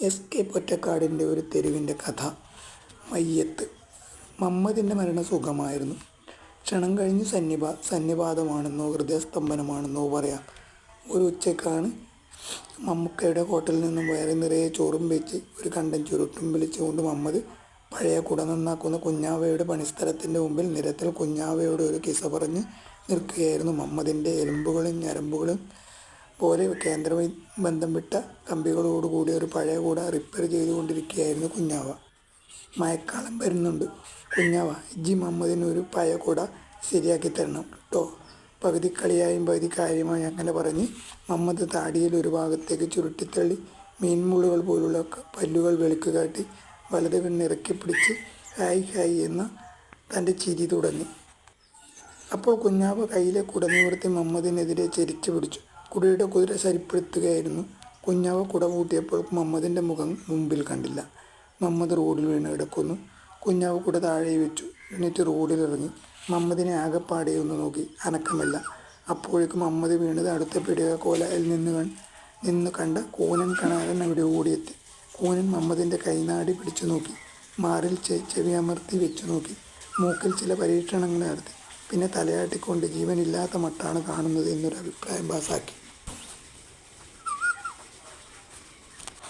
S K പൊറ്റക്കാടിന്റെ ഒരു തെരുവിന്റെ കഥ മയ്യത്ത്. മമ്മദിന്റെ മരണം സുഖമായിരുന്നു ക്ഷണം കഴിഞ്ഞ് സന്നിപാ സന്നിപാതമാണെന്നോ ഹൃദയസ്തംഭനമാണെന്നോ പറയാം. ഒരു ഉച്ചക്കാണ് മമ്മൂക്കയുടെ ഹോട്ടലിൽ നിന്നും വയറ് നിറയെ ചോറും വെച്ച് ഒരു കണ്ടൻ ചുരുട്ടും വിളിച്ചുകൊണ്ട് മമ്മദ് പഴയ കുട നന്നാക്കുന്ന കുഞ്ഞാവയുടെ പണിസ്ഥലത്തിന്റെ മുമ്പിൽ നിരത്തിൽ കുഞ്ഞാവയോട് ഒരു കിസ പറഞ്ഞ് നിൽക്കുകയായിരുന്നു. മമ്മദിന്റെ എലുമ്പുകളും ഞരമ്പുകളും പോലെ കേന്ദ്രമായി ബന്ധം വിട്ട കമ്പികളോടുകൂടി ഒരു പഴയ കൂട റിപ്പയർ ചെയ്തുകൊണ്ടിരിക്കുകയായിരുന്നു കുഞ്ഞാവ. മഴക്കാലം വരുന്നുണ്ട്. കുഞ്ഞാവ ജി മുഹമ്മദിന് ഒരു പഴയ കൂട ശരിയാക്കി തരണം. കേട്ടോ പകുതി കളിയായും പകുതി കാര്യമായി അങ്ങനെ പറഞ്ഞ് മുഹമ്മദ് താടിയിൽ ഒരു ഭാഗത്തേക്ക് ചുരുട്ടിത്തള്ളി മീൻമുള്ളുകൾ പോലുള്ള പല്ലുകൾ വെളുക്ക് കാട്ടി വലത് കണ്ണിറക്കി പിടിച്ച് ഹായ് ഹായ് എന്ന തന്റെ ചിരി തുടങ്ങി. അപ്പോൾ കുഞ്ഞാവ് കയ്യിലെ കുടനിവർത്തി മുഹമ്മദിനെതിരെ ചെരിച്ചു പിടിച്ചു. കുടയുടെ കുതിര ശരിപ്പെടുത്തുകയായിരുന്നു കുഞ്ഞാവ കുട കൂട്ടിയപ്പോൾ മമ്മദിന്റെ മുഖം മുമ്പിൽ കണ്ടില്ല. മമ്മദ് റോഡിൽ വീണ് കിടക്കുന്നു. കുഞ്ഞാവ് കുട താഴെ വെച്ചു. എന്നിട്ട് റോഡിലിറങ്ങി മമ്മദിനെ ആകെപ്പാടെ ഒന്ന് നോക്കി. അനക്കമില്ല. അപ്പോഴേക്കും മമ്മദ് വീണത് അടുത്ത പിടിക കോലയിൽ നിന്ന് നിന്ന് കണ്ട കൂനൻ കണാരൻ അവിടെ ഓടിയെത്തി. കൂനൻ മമ്മദിന്റെ കൈനാടി പിടിച്ചു നോക്കി. മാറിൽ ചെവി അമർത്തി വെച്ചു നോക്കി. മൂക്കിൽ ചില പരീക്ഷണങ്ങൾ നടത്തി. പിന്നെ തലയാട്ടിക്കൊണ്ട് ജീവനില്ലാത്ത മട്ടാണ് കാണുന്നത് എന്നൊരു അഭിപ്രായം പാസാക്കി.